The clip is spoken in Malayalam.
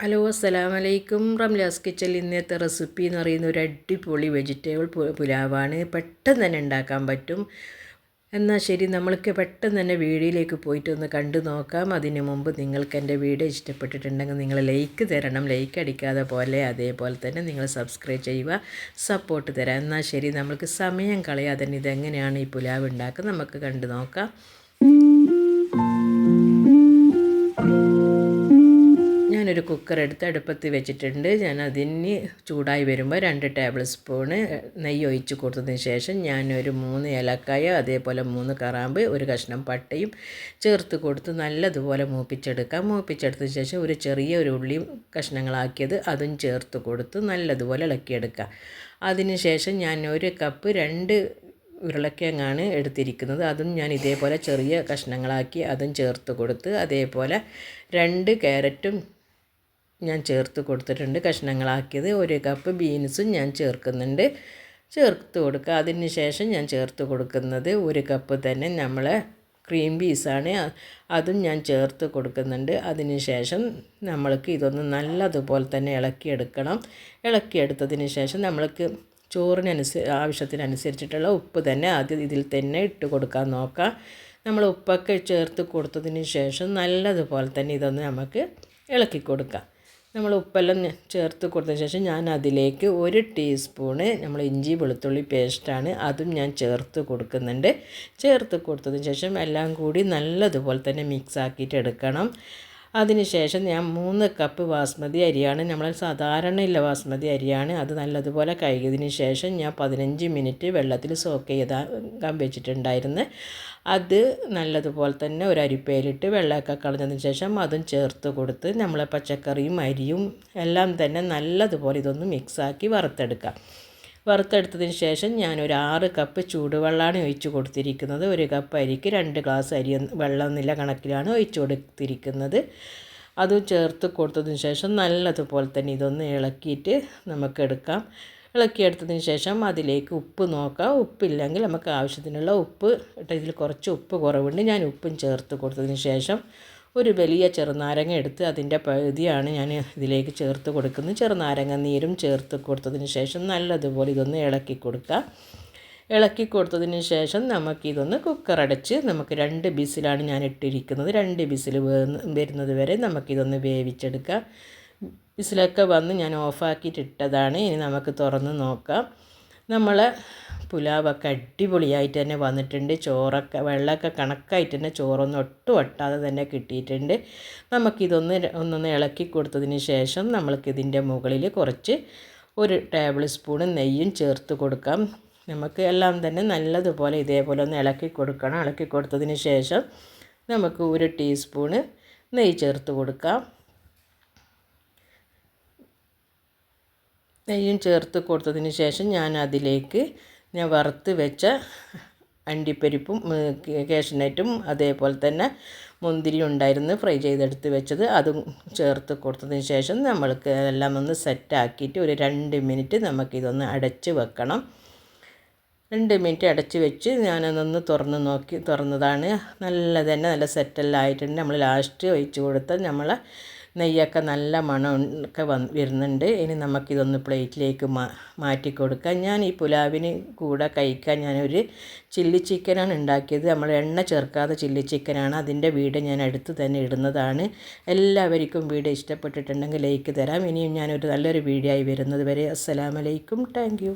ഹലോ അസ്സലാം വലൈക്കും റംലാസ് കിച്ചൽ ഇന്നത്തെ റെസിപ്പി എന്ന് പറയുന്ന ഒരു അടിപൊളി വെജിറ്റബിൾ പുലാവാണ്. പെട്ടെന്ന് തന്നെ ഉണ്ടാക്കാൻ പറ്റും. എന്നാൽ ശരി നമ്മൾക്ക് പെട്ടെന്ന് തന്നെ വീഡിയോയിലേക്ക് പോയിട്ട് ഒന്ന് കണ്ടു നോക്കാം. അതിന് മുമ്പ് നിങ്ങൾക്ക് എന്റെ വീഡിയോ ഇഷ്ടപ്പെട്ടിട്ടുണ്ടെങ്കിൽ നിങ്ങൾ ലൈക്ക് തരണം. ലൈക്ക് അടിക്കാതെ പോലെ അതേപോലെ തന്നെ നിങ്ങൾ സബ്സ്ക്രൈബ് ചെയ്യുക സപ്പോർട്ട് തരാം. എന്നാൽ ശരി നമ്മൾക്ക് സമയം കളയാതെ ഇതെങ്ങനെയാണ് ഈ പുലാവ് ഉണ്ടാക്കുക നമുക്ക് കണ്ടു നോക്കാം. ഞാനൊരു കുക്കർ എടുത്ത് അടുപ്പത്ത് വെച്ചിട്ടുണ്ട്. ഞാൻ അതിന് ചൂടായി വരുമ്പോൾ രണ്ട് ടേബിൾ സ്പൂണ് നെയ്യ് ഒഴിച്ച് കൊടുത്തതിന് ശേഷം ഞാനൊരു മൂന്ന് ഏലക്കായ അതേപോലെ മൂന്ന് കറാമ്പ് ഒരു കഷ്ണം പട്ടയും ചേർത്ത് കൊടുത്ത് നല്ലതുപോലെ മൂപ്പിച്ചെടുക്കാം. മൂപ്പിച്ചെടുത്തതിന് ശേഷം ഒരു ചെറിയ ഒരു ഉള്ളിയും കഷ്ണങ്ങളാക്കിയത് അതും ചേർത്ത് കൊടുത്ത് നല്ലതുപോലെ ഇളക്കിയെടുക്കാം. അതിന് ശേഷം ഞാൻ ഒരു കപ്പ് രണ്ട് ഉരുളക്കിഴങ്ങാണ് എടുത്തിരിക്കുന്നത്. അതും ഞാൻ ഇതേപോലെ ചെറിയ കഷ്ണങ്ങളാക്കി അതും ചേർത്ത് കൊടുത്ത് അതേപോലെ രണ്ട് ക്യാരറ്റും ഞാൻ ചേർത്ത് കൊടുത്തിട്ടുണ്ട്. കഷ്ണങ്ങളാക്കിയത് ഒരു കപ്പ് ബീൻസും ഞാൻ ചേർക്കുന്നുണ്ട്. ചേർത്ത് കൊടുക്കുക. അതിന് ശേഷം ഞാൻ ചേർത്ത് കൊടുക്കുന്നത് ഒരു കപ്പ് തന്നെ നമ്മൾ ക്രീം പീസാണ് അതും ഞാൻ ചേർത്ത് കൊടുക്കുന്നുണ്ട്. അതിന് ശേഷം നമ്മൾക്ക് ഇതൊന്ന് നല്ലതുപോലെ തന്നെ ഇളക്കിയെടുക്കണം. ഇളക്കിയെടുത്തതിന് ശേഷം നമ്മൾക്ക് ചോറിനനുസ ആവശ്യത്തിനനുസരിച്ചിട്ടുള്ള ഉപ്പ് തന്നെ ആദ്യം ഇതിൽ തന്നെ ഇട്ട് കൊടുക്കാൻ നോക്കാം നമ്മൾ ഉപ്പൊക്കെ ചേർത്ത് കൊടുത്തതിന് ശേഷം നല്ലതുപോലെ തന്നെ ഇതൊന്ന് നമുക്ക് ഇളക്കി കൊടുക്കാം. നമ്മൾ ഉപ്പെല്ലാം ചേർത്ത് കൊടുത്ത ശേഷം ഞാൻ അതിലേക്ക് ഒരു ടീസ്പൂണ് നമ്മൾ ഇഞ്ചി വെളുത്തുള്ളി പേസ്റ്റാണ് അതും ഞാൻ ചേർത്ത് കൊടുക്കുന്നുണ്ട്. ചേർത്ത് കൊടുത്തതിന് ശേഷം എല്ലാം കൂടി നല്ലതുപോലെ തന്നെ മിക്സ് ആക്കിയിട്ട് എടുക്കണം. അതിനുശേഷം ഞാൻ മൂന്ന് കപ്പ് ബാസ്മതി അരിയാണ്. നമ്മൾ സാധാരണ ഇല്ല ബാസ്മതി അരിയാണ്. അത് നല്ലതുപോലെ കഴുകിയതിന് ശേഷം ഞാൻ പതിനഞ്ച് മിനിറ്റ് വെള്ളത്തിൽ സോക്ക് ചെയ്താൻ വെച്ചിട്ടുണ്ടായിരുന്നു. അത് നല്ലതുപോലെ തന്നെ ഒരു അരിപ്പയിലിട്ട് വെള്ളമൊക്കെ കളഞ്ഞതിന് ശേഷം അതും ചേർത്ത് കൊടുത്ത് നമ്മളെ പച്ചക്കറിയും അരിയും എല്ലാം തന്നെ നല്ലതുപോലെ ഇതൊന്ന് മിക്സാക്കി വറുത്തെടുക്കാം. വറുത്തെടുത്തതിന് ശേഷം ഞാൻ ഒരു ആറ് കപ്പ് ചൂടുവെള്ളമാണ് ഒഴിച്ച് കൊടുത്തിരിക്കുന്നത്. ഒരു കപ്പ് അരിക്ക് രണ്ട് ഗ്ലാസ് അരി വെള്ളം നില കണക്കിലാണ് ഒഴിച്ച് കൊടുത്തിരിക്കുന്നത്. അതും ചേർത്ത് കൊടുത്തതിന് ശേഷം നല്ലതുപോലെ തന്നെ ഇതൊന്ന് ഇളക്കിയിട്ട് നമുക്ക് എടുക്കാം. ഇളക്കിയെടുത്തതിന് ശേഷം അതിലേക്ക് ഉപ്പ് നോക്കാം. ഉപ്പില്ലെങ്കിൽ നമുക്ക് ആവശ്യത്തിനുള്ള ഉപ്പ് ഇതിൽ കുറച്ച് ഉപ്പ് കുറവുണ്ട്. ഞാൻ ഉപ്പും ചേർത്ത് കൊടുത്തതിന് ശേഷം ഒരു വലിയ ചെറുനാരങ്ങ എടുത്ത് അതിന്റെ പകുതിയാണ് ഞാൻ ഇതിലേക്ക് ചേർത്ത് കൊടുക്കുന്നത്. ചെറുനാരങ്ങ നീരും ചേർത്ത് കൊടുത്തതിന് ശേഷം നല്ലതുപോലെ ഇതൊന്ന് ഇളക്കി കൊടുക്കുക ഇളക്കി കൊടുത്തതിന് ശേഷം നമുക്കിതൊന്ന് കുക്കർ അടച്ച് നമുക്ക് രണ്ട് ബിസിലാണ് ഞാൻ ഇട്ടിരിക്കുന്നത്. രണ്ട് ബിസിൽ വരുന്നത് വരെ നമുക്കിതൊന്ന് വേവിച്ചെടുക്കാം. ബിസിലൊക്കെ വന്ന് ഞാൻ ഓഫാക്കിയിട്ട് ഇട്ടതാണ് ഇനി നമുക്ക് തുറന്ന് നോക്കാം. നമ്മൾ പുലാവൊക്കെ അടിപൊളിയായിട്ട് തന്നെ വന്നിട്ടുണ്ട്. ചോറൊക്കെ വെള്ളമൊക്കെ കണക്കായിട്ട് തന്നെ ചോറൊന്നും ഒട്ടും ഒട്ടാതെ തന്നെ കിട്ടിയിട്ടുണ്ട്. നമുക്കിതൊന്ന് ഒന്നൊന്ന് ഇളക്കി കൊടുത്തതിന് ശേഷം നമ്മൾക്കിതിന്റെ മുകളിൽ കുറച്ച് ഒരു ടേബിൾ സ്പൂൺ നെയ്യും ചേർത്ത് കൊടുക്കാം. നമുക്ക് എല്ലാം തന്നെ നല്ലതുപോലെ ഇതേപോലെ ഒന്ന് ഇളക്കി കൊടുക്കണം. ഇളക്കി കൊടുത്തതിന് ശേഷം നമുക്ക് ഒരു ടീസ്പൂണ് നെയ്യ് ചേർത്ത് കൊടുക്കാം. നെയ്യും ചേർത്ത് കൊടുത്തതിന് ശേഷം ഞാൻ അതിലേക്ക് ഞാൻ വറുത്ത് വെച്ച അണ്ടിപ്പരിപ്പും കാഷ്നട്ടും അതേപോലെ തന്നെ മുന്തിരി ഉണ്ടായിരുന്നു ഫ്രൈ ചെയ്തെടുത്ത് വെച്ചത്. അതും ചേർത്ത് കൊടുത്തതിന് ശേഷം നമ്മൾക്ക് എല്ലാം ഒന്ന് സെറ്റാക്കിയിട്ട് ഒരു രണ്ട് മിനിറ്റ് നമുക്കിതൊന്ന് അടച്ച് വെക്കണം. രണ്ട് മിനിറ്റ് അടച്ച് വെച്ച് ഞാനതൊന്ന് തുറന്ന് നോക്കി തുറന്നതാണ്. നല്ല തന്നെ നല്ല സെറ്റെല്ലാം ആയിട്ടുണ്ട് നമ്മൾ ലാസ്റ്റ് ഒഴിച്ച് കൊടുത്ത് നമ്മൾ നെയ്യൊക്കെ നല്ല മണം ഒക്കെ വന്ന് വരുന്നുണ്ട്. ഇനി നമുക്കിതൊന്ന് പ്ലേറ്റിലേക്ക് മാ മാറ്റി കൊടുക്കാം. ഞാൻ ഈ പുലാവിന് കൂടെ കഴിക്കാൻ ഞാനൊരു ചില്ലി ചിക്കനാണ് ഉണ്ടാക്കിയത്. നമ്മൾ എണ്ണ ചേർക്കാതെ ചില്ലി ചിക്കനാണ്. അതിന്റെ വീട് ഞാൻ അടുത്ത് തന്നെ ഇടുന്നതാണ്. എല്ലാവർക്കും വീട് ഇഷ്ടപ്പെട്ടിട്ടുണ്ടെങ്കിൽ ലൈക്ക് തരാം. ഇനിയും ഞാനൊരു നല്ലൊരു വീഡിയോ ആയി വരുന്നത് വരെ അസ്സലാമലൈക്കും. താങ്ക്